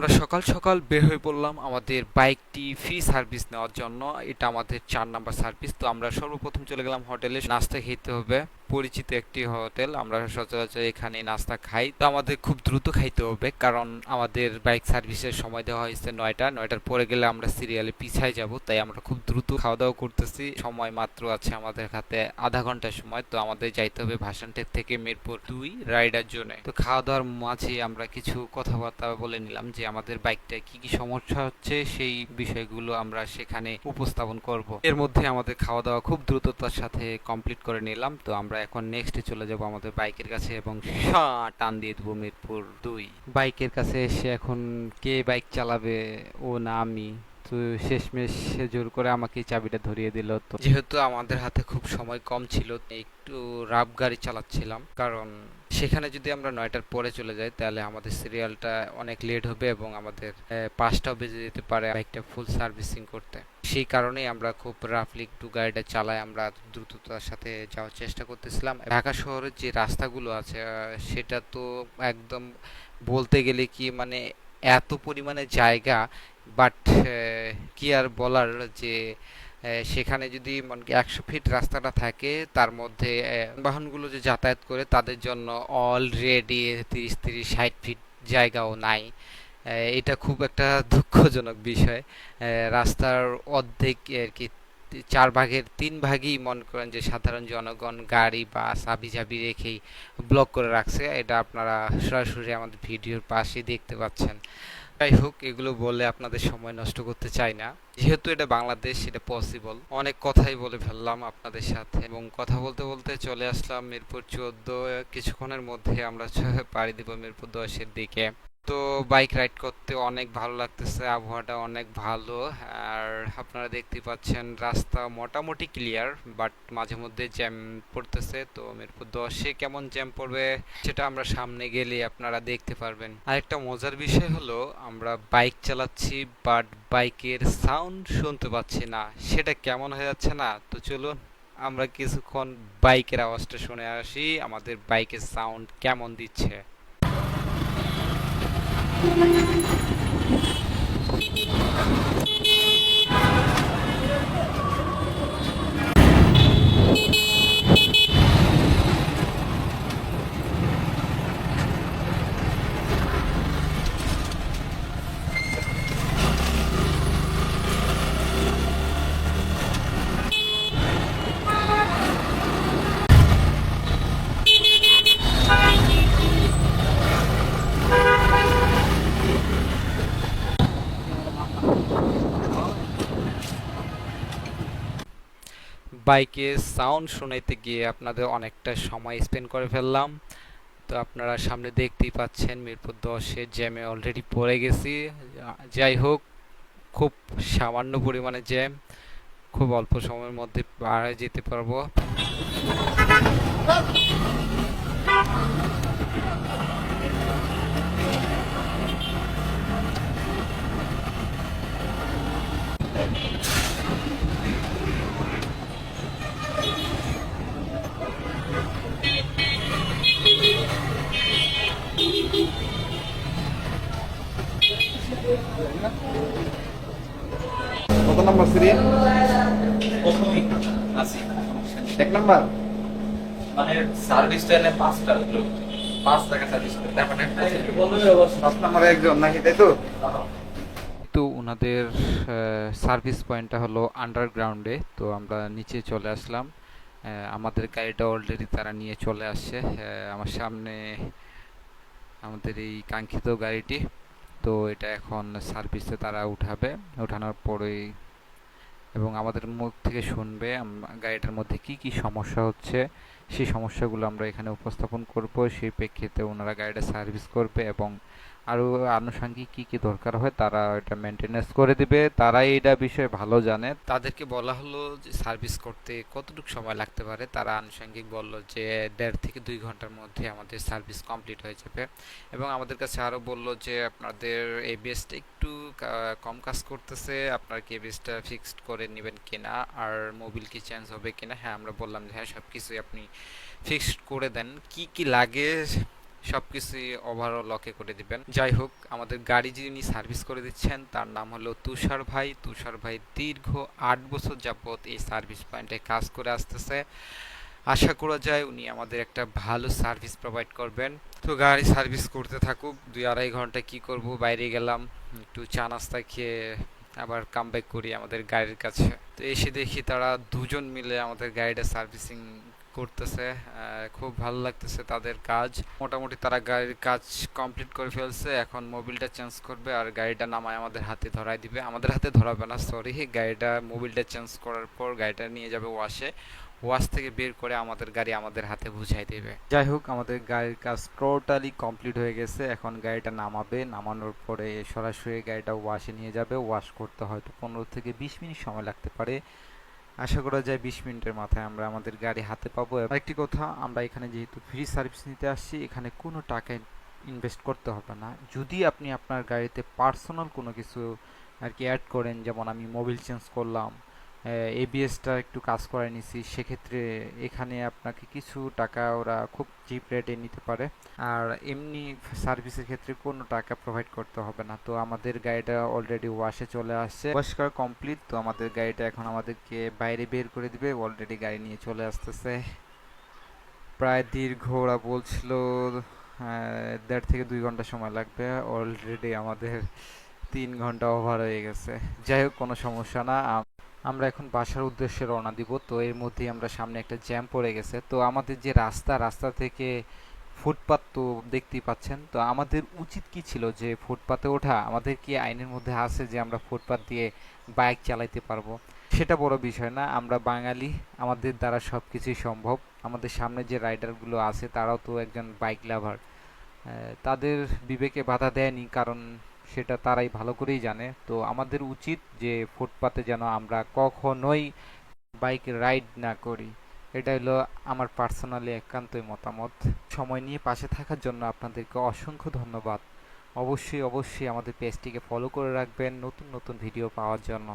আমরা সকাল সকাল বের হয়ে পড়লাম আমাদের বাইকটি ফ্রি সার্ভিস নেওয়ার জন্য। এটা আমাদের চার নাম্বার সার্ভিস তো আমরা সর্বপ্রথম চলে গেলাম হোটেলে নাস্তা খেতে হবে। পরিচিত একটি হোটেল। আমরা সচরাচর এখানে নাস্তা খাই। তো আমাদের খুব দ্রুত খাইতে হবে, কারণ আমাদের বাইক সার্ভিসের সময় দেওয়া হয়েছে নয়টা। নয়টার পরে গেলে আমরা সিরিয়ালে পিছায় যাব, তাই আমরা খুব দ্রুত খাওয়া দাওয়া করতেছি। সময় মাত্র আছে আমাদের হাতে আধা ঘণ্টার সময়, তো আমাদের যাইতে হবে ভাসানটেক থেকে মিরপুর দুই রাইডার জোনে। তো খাওয়া দাওয়ার মাঝে আমরা কিছু কথাবার্তা বলে নিলাম যে আমাদের বাইকটা কি কি সমস্যা হচ্ছে, সেই বিষয়গুলো আমরা সেখানে উপস্থাপন করব। এর মধ্যে আমাদের খাওয়া দাওয়া খুব দ্রুততার সাথে কমপ্লিট করে নিলাম, তো আমরা এখন নেক্সটে চলে যাব আমাদের বাইকের কাছে এবং টান দিয়ে দেবো মিরপুর দুই। বাইকের কাছে এসে এখন কে বাইক চালাবে? ও না আমি। তো শেষমেশ সে জোর করে আমাকে চাবিটা ধরিয়ে দিল তো। যেহেতু আমাদের হাতে খুব সময় কম ছিল, একটু রাফ গাড়ি চালাচ্ছিলাম। কারণ সেখানে যদি আমরা নয়টার পরে চলে যাই, তাহলে আমাদের সিরিয়ালটা অনেক লেট হবে এবং আমাদের পাঁচটাও বেজে যেতে পারে বাইকটা ফুল সার্ভিসিং করতে। সেই কারণেই আমরা খুব রাফলি একটু গাড়িটা চালাই, আমরা দ্রুততার সাথে যাওয়ার চেষ্টা করতেছিলাম। ঢাকা শহরের যে রাস্তাগুলো আছে সেটা তো একদম বলতে গেলে কি মানে এত পরিমাণে জায়গা বাট কি আর বলার যে সেখানে যদি মনে একশো ফিট রাস্তাটা থাকে, তার মধ্যে বাহনগুলো যে যাতায়াত করে, তাদের জন্য অলরেডি তিরিশ তিরিশ, ষাট ফিট জায়গাও নাই। এটা খুব একটা দুঃখজনক বিষয়। রাস্তার অর্ধেক আর কি, চার ভাগের তিন ভাগই মনে করেন যে সাধারণ জনগণ গাড়ি বা চাবি চাবি রেখেই ব্লক করে রাখছে। এটা আপনারা সরাসরি আমাদের ভিডিওর পাশেই দেখতে পাচ্ছেন। যাই হোক, এগুলো বলে আপনাদের সময় নষ্ট করতে চাই না। যেহেতু এটা বাংলাদেশ, এটা পসিবল অনেক কথাই বলে ফেললাম আপনাদের সাথে এবং কথা বলতে বলতে চলে আসলাম মিরপুর চোদ্দ। কিছুক্ষণের মধ্যে আমরা পাড়ি দিব মিরপুর দশের দিকে। তো বাইক রাইড করতে অনেক ভালো লাগতেছে, আবহাওয়াটা অনেক ভালো। আর আপনারা দেখতে পাচ্ছেন রাস্তা মোটামুটি ক্লিয়ার বাট মাঝে মধ্যে জ্যাম পড়তেছে। তো মিরপুর দশে কেমন জ্যাম পড়বে সেটা আমরা সামনে গেলে আপনারা দেখতে পারবেন। আরেকটা মজার বিষয় হলো, আমরা বাইক চালাচ্ছি বাট বাইকের সাউন্ড শুনতে পাচ্ছি না। সেটা কেমন হয়ে যাচ্ছে না? তো চলুন, আমরা কিছুক্ষণ বাইকের আওয়াজটা শুনে আসি, আমাদের বাইকের সাউন্ড কেমন দিচ্ছে। Thank you. বাইকে সাউন্ড শোনাইতে গিয়ে আপনাদের অনেকটা সময় স্পেন্ড করে ফেললাম। তো আপনারা সামনে দেখতেই পাচ্ছেন মিরপুর দশে জ্যামে অলরেডি পড়ে গেছি। যাই হোক, খুব সামান্য পরিমাণে জ্যাম। খুব অল্প সময়ের মধ্যে পাড়ায় যেতে পারব। প্রথমেই আছি এক নাম্বার। মানে সার্ভিসটা এনে পাঁচটা হলো। পাঁচ টাকা সার্ভিস মানে পাঁচ নাম্বারে একজন নাকি তাই তো? তো ওনাদের সার্ভিস পয়েন্টটা হলো আন্ডারগ্রাউন্ডে তো আমরা নিচে চলে আসলাম। আমাদের গাড়িটা অলরেডি তারা নিয়ে চলে আসছে। আমার সামনে আমাদের এই কাঙ্ক্ষিত গাড়িটি। তো এটা এখন সার্ভিসে তারা উঠাবে। ওঠানোর পরেই এবং আমাদের মুখ থেকে শুনবে গাড়িটার মধ্যে কি কি সমস্যা হচ্ছে, সেই সমস্যাগুলো আমরা এখানে উপস্থাপন করব। সেই প্রেক্ষিতে ওনারা গাড়িটা সার্ভিস করবে এবং আরও আনুষঙ্গিক কি কি দরকার হয় তারা এটা মেনটেনেন্স করে দিবে, তারাই এটা বিষয়ে ভালো জানে। তাদেরকে বলা হলো যে সার্ভিস করতে কতটুকু সময় লাগতে পারে, তারা আনুষঙ্গিক বলল যে দেড় থেকে দুই ঘণ্টার মধ্যে আমাদের সার্ভিস কমপ্লিট হয়ে যাবে। এবং আমাদের কাছে আরও বলল যে আপনাদের এবিএসটা একটু কম কাজ করতেছে, আপনার কি এবিএসটা ফিক্সড করে নেবেন কিনা, আর মোবিল কি চেঞ্জ হবে কিনা? হ্যাঁ আমরা বললাম যে হ্যাঁ সব কিছুই আপনি ফিক্সড করে দেন। কি কি লাগে সবকিছুই ওভারঅল লকে করে দিবেন। যাই হোক আমাদের গাড়ি যিনি সার্ভিস করে দিচ্ছেন, তার নাম হলো তুষার ভাই। তুষার ভাই দীর্ঘ আট বছর যাবত এই সার্ভিস পয়েন্টে কাজ করে আসতেছে। আশা করা যায় উনি আমাদের একটা ভালো সার্ভিস প্রোভাইড করবেন। তো গাড়ি সার্ভিস করতে থাকুক, দুই আড়াই ঘণ্টা কি করব, বাইরে গেলাম, একটু চা নাস্তা খেয়ে আবার কাম ব্যাক করি আমাদের গাড়ির কাছে। তো এসে দেখি তারা দুজন মিলে আমাদের গাড়িটা সার্ভিসিং করতেছে খুব ভালো লাগতেছে তাদের কাজ। মোটামুটি তারা গাড়ির কাজ কমপ্লিট করে ফেলছে, এখন মোবিলটা চেঞ্জ করবে আর গাড়িটা নামায় আমাদের হাতে ধরাই দিবে। আমাদের হাতে ধরাবে না সরি গাড়িটা মোবিলটা চেঞ্জ করার পর গাড়িটা নিয়ে যাবে ওয়াশে ওয়াশ থেকে বের করে আমাদের গাড়ি আমাদের হাতে বুঝাই দেবে। যাই হোক, আমাদের গাড়ির কাজ টোটালি কমপ্লিট হয়ে গেছে, এখন গাড়িটা নামাবে। নামানোর পরে সরাসরি গাড়িটা ওয়াশে নিয়ে যাবে। ওয়াশ করতে হয়তো পনেরো থেকে বিশ মিনিট সময় লাগতে পারে। আশা করা যায় বিশ মিনিটের মাথায় আমরা আমাদের গাড়ি হাতে পাবো। একটি কথা, আমরা এখানে যেহেতু ফ্রি সার্ভিস নিতে আসছি, এখানে কোনো টাকা ইনভেস্ট করতে হবে না। যদি আপনি আপনার গাড়িতে পার্সোনাল কোনো কিছু আর কি অ্যাড করেন, যেমন আমি মোবিল চেঞ্জ করলাম এবিএসটা একটু কাজ করে নিছি। সেক্ষেত্রে এখানে আপনাকে কিছু টাকা ওরা খুব চিপ রেটে নিতে পারে। আর এমনি সার্ভিসের ক্ষেত্রে কোনো টাকা প্রোভাইড করতে হবে না। তো আমাদের গাড়িটা অলরেডি ওয়াশে চলে আসছে। ওয়াশ করা কমপ্লিট তো আমাদের গাড়িটা এখন আমাদেরকে বাইরে বের করে দিবে। অলরেডি গাড়ি নিয়ে চলে আসতেছে। প্রায় দীর্ঘ ওরা বলছিল দেড় থেকে দুই ঘণ্টা সময় লাগবে। অলরেডি আমাদের তিন ঘণ্টা ওভার হয়ে গেছে। যাই হোক, কোনো সমস্যা না। আমরা এখন বাসার উদ্দেশ্যে রওনা দিব। তো এর মধ্যেই আমরা সামনে একটা জ্যাম পড়ে গেছে। তো আমাদের যে রাস্তা রাস্তা থেকে ফুটপাত তো দেখতেই পাচ্ছেন। তো আমাদের উচিত কি ছিল যে ফুটপাতে ওঠা? আমাদের কি আইনের মধ্যে আছে যে আমরা ফুটপাত দিয়ে বাইক চালাইতে পারব? সেটা বড় বিষয় না। আমরা বাঙালি, আমাদের দ্বারা সব কিছুই সম্ভব। আমাদের সামনে যে রাইডারগুলো আছে, তারাও তো একজন বাইক লাভার। তাদের বিবেকে বাধা দেয়নি। কারণ সেটা তারাই ভালো করেই জানে। তো আমাদের উচিত যে ফুটপাতে যেন আমরা কখনোই বাইক রাইড না করি। এটা হলো আমার পার্সোনালি একান্তই মতামত। সময় নিয়ে পাশে থাকার জন্য আপনাদেরকে অসংখ্য ধন্যবাদ। অবশ্যই অবশ্যই আমাদের পেজটিকে ফলো করে রাখবেন নতুন নতুন ভিডিও পাওয়ার জন্য।